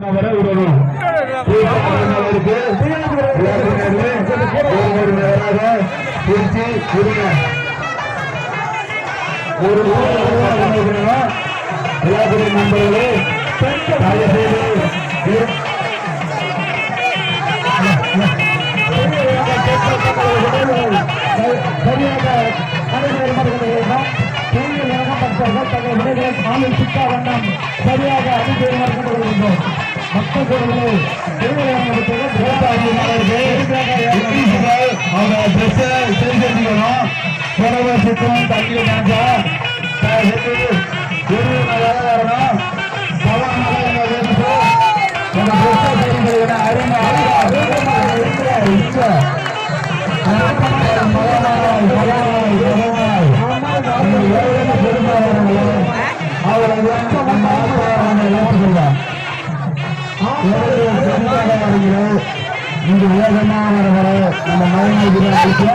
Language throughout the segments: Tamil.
வர உதவும் அவருக்கு ஒரு நேராக பிரிச்சு கொடுங்க ஒரு விழாக்குடி நண்பர்களே தயவு சரியாக சரியாக அதிகரிக்கப்பட மக்கள் அவங்க ட்ரெஸ் சரி செஞ்சுக்கணும் புடவை சுத்தம் தண்ணி வேகமானவர்களே நம்ம மலைநாயகர்களுக்கு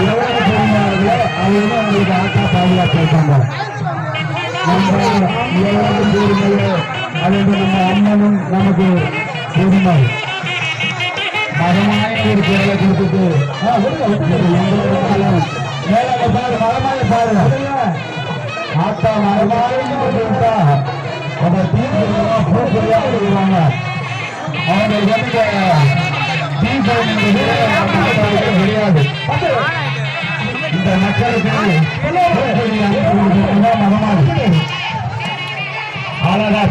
எவ்வளவு பெருமானங்களோ அவங்க உங்களுக்கு ஆட்டா பாதுகாப்பு இருக்காங்க நம்ம எவ்வளவு பெருமையோ அது நம்ம அண்ணனும் நமக்கு பெருமை மரமான ஒரு குரலை கொடுத்துட்டு மேல பாரு மரமாய பாருங்க. ஆத்தா மரமாய கொடுத்தா அந்த தீர்ப்பு பூப்படியா அவங்க வந்து கிடையாது இந்த மக்களுக்கு மரமாறு அழகா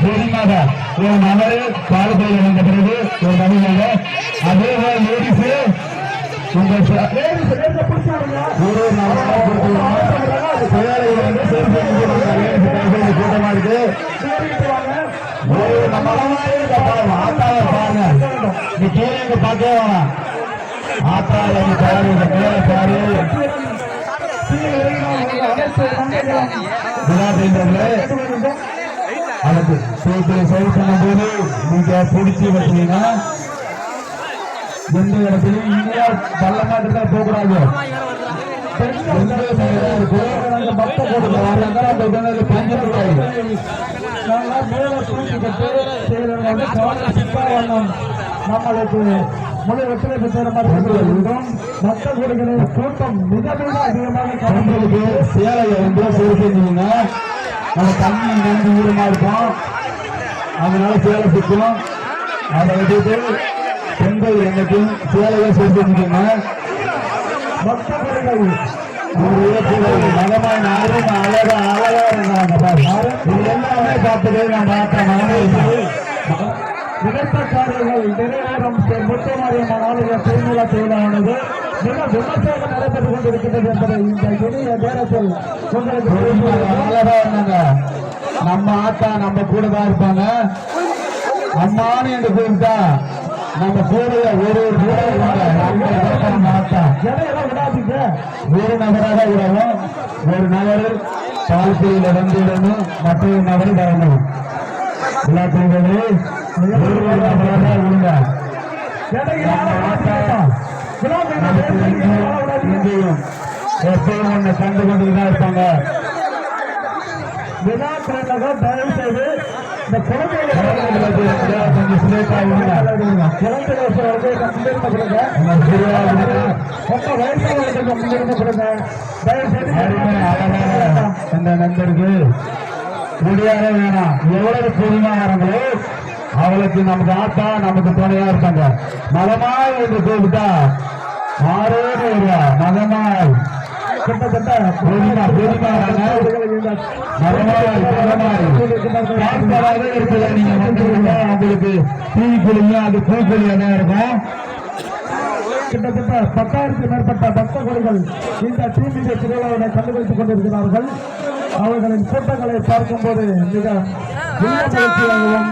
ஒரு நபரு பாலத்தில் வந்த பிறகு ஒரு நபியாக அதே போல லேடிஸ் உங்கள் ஒரு நபராக கூட்டமா இருக்கு ஒரு நபரமாக பாருங்க நீ கீழே இங்க பார்க்கவே வேணாம். ஆத்தாவை நீ பாரு இந்த மேல பாரு விழாட்டீங்களே அதுக்கு சேர்த்து சரி பண்ணும்போது நீங்க பிடிச்சி வச்சீங்கன்னா எந்த பள்ளமாட்டு தான் போகக்கூடாது. பக்த போட்டு பஞ்சக்கூடாது நம்மளுக்கு முழு ஒத்துழைப்பு தர மாதிரி மக்கள் வீடுகளில் கூட்டம் மிக மிக அதிகமாக பெண்களுக்கு சேலையை வந்து சரி செஞ்சீங்கன்னா நம்ம தண்ணி நன்றி ஈரமா இருக்கும். அதனால சேலை சுற்றும் அதை விட்டுட்டு பெண்கள் என்னைக்கும் சேலையை சரி செஞ்சுக்கோங்க. மக்கள் இடத்துல மகமாய் நாரும் அழகா அழகா இருந்தாங்க பாரு இது எல்லாமே பார்த்துட்டு நான் பார்த்தேன் மகனை விவசாயிகள் நிறைவேறும் முத்தமாரியம்மன் ஆளுநர் திருமலா திருவிழாவானது மிக விமர்சையாக நடைபெற்றுக் கொண்டிருக்கிறது என்பதை இந்த இனிய நேரத்தில் உங்களுக்கு நம்ம ஆத்தா நம்ம கூட தான் இருப்பாங்க. அம்மானு என்று கூப்பிட்டா நம்ம கூட ஒரு ஒரு கூட ஆத்தா எதையெல்லாம் விடாதீங்க? ஒரு நபராக விடவும் ஒரு நபர் வாழ்க்கையில் வந்துடணும். மற்றொரு நபர் வரணும். எல்லாத்தையும் ஒரு ஒண்ணு கண்டு கொண்டு தான் இருப்பாங்க விழா தலைநகர் தயவு செய்து இந்த குழந்தைகளை கொஞ்சம் வந்து கொடுங்க அந்த முடியாத வேணாம் எவ்வளவு பொறுமையானங்களோ அவளுக்கு நமக்கு ஆத்தா நமக்கு துணையா இருப்பாங்க மதமாய் என்று கூப்பிட்டா ஆரோடு மதமாய் கிட்டத்தட்ட பொறுமா பொறுமையான மதமாய் மதமாய் பார்ப்பதாக இருக்குது நீங்க வந்து உங்களுக்கு தீ குழிங்க அது பூ குழியா இருக்கும். கிட்டத்தட்ட பத்தாயிரத்துக்கு மேற்பட்ட பக்த கோடிகள் இந்த தீமிக திருவிழாவினை கண்டுபிடித்துக் கொண்டிருக்கிறார்கள். அவர்களின் கூட்டங்களை பார்க்கும்போது மிக மகிழ்ச்சியாகவும்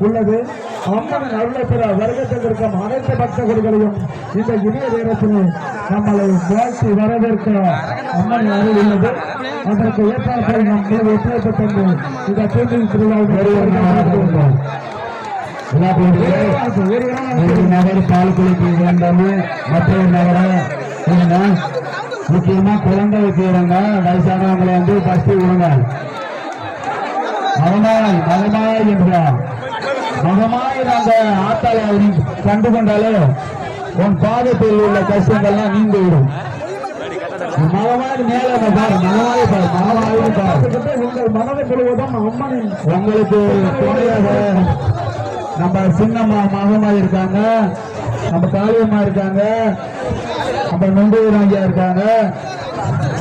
உள்ளது. அம்மன் அருளை பெற வருகத்திற்கும் அனைத்து பக்தர்களையும் இந்த இனிய நேரத்தில் நம்மளை வாழ்த்தி வரவேற்க அம்மன் அருள் உள்ளது அதற்கு ஏற்பாடு நாம் மீது ஒத்துழைப்பு தந்து இந்த தூண்டில் திருவிழாவில் என்ன ஒரு வேண்டும் மற்றொரு நபரை? முக்கியமா குழந்தை வைக்கிறவங்க வயசானவங்களை வந்து பஸ்தி விடுங்க மகமாய் மகமாய் என்றார் மகமாய் அந்த ஆத்தாளை நீ கண்டு கொண்டாலே உன் பாதத்தில் உள்ள கஷ்டங்கள்லாம் நீண்டு விடும் மகமாய் மேல பாரு மகமாய் பாரு மகமாய் பாரு. உங்கள் மனதை முழுவதும் அம்மனின் உங்களுக்கு துணையாக நம்ம சின்னம்மா மகமா இருக்காங்க நம்ம காளியம்மா இருக்காங்க அப்புறம் நொண்டூர் ஐயா இருக்காங்க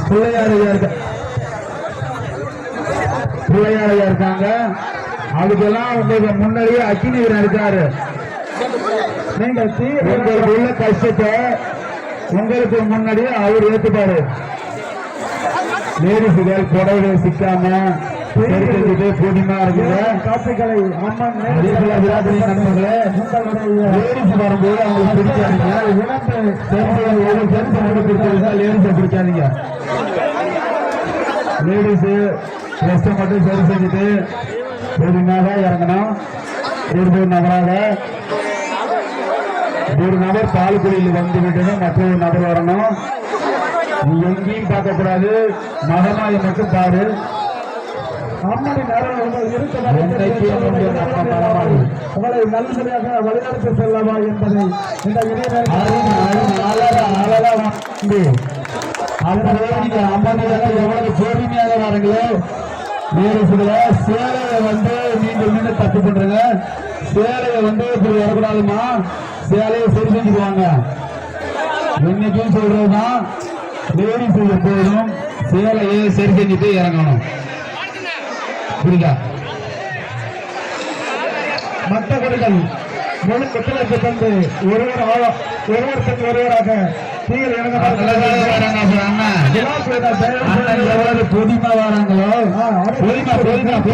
பிள்ளையார் ஐயா இருக்க பிள்ளையார் ஐயா இருக்காங்க. அதுக்கெல்லாம் உங்களுக்கு முன்னாடியே அக்கினி வீரன் இருக்காரு நீங்கள் தீ உங்களுக்கு உள்ள கஷ்டத்தை உங்களுக்கு முன்னாடியே அவர் ஏத்துப்பாரு. லேடிஸுகள் புடவை சிக்காம அதே போல விராட்டினி நண்பர்களே லேடிஸ் வரும்போது மட்டும் பிடிக்காதீங்க லேடிஸை பிடிக்காதீங்க. லேடிஸ் ட்ரெஸ்ஸை மட்டும் சரி செஞ்சுட்டு பொறுமையாக இறங்கணும். ஒரு நபராக ஒரு நபர் பால்குடியில் வந்து விட்டதும் மற்றொரு நபர் வரணும். எங்கேயும் பார்க்கக்கூடாது மகமாயை மட்டும் பாரு. உங்களை நல்லபடியாக வழிநடத்தி செல்லவா என்பதை இந்த நீங்க அம்மனியாக எவ்வளவு பொறுமையாக வாருங்களோ லேடிஸ்ல சேலையை வந்து மீண்டும் மீண்டும் தப்பு பண்றீங்க சேலையை வந்து இப்படி வரக்கூடாதுமா சேலையை சரி செஞ்சுக்குவாங்க. இன்னைக்கும் சொல்றதுதான். லேடிஸ் எப்போதும் சேலையை சரி செஞ்சுட்டு இறங்கணும். புரியுதா? மற்ற கொடிகள் முழு ஒத்துழைப்பு தந்து ஒருவர் ஆழ- ஒருவர் தீயில் அப்புறம் அண்ணன். அண்ணன் எவ்வளவு பொடிமா வராங்களோ? பொடிமா பொடிமா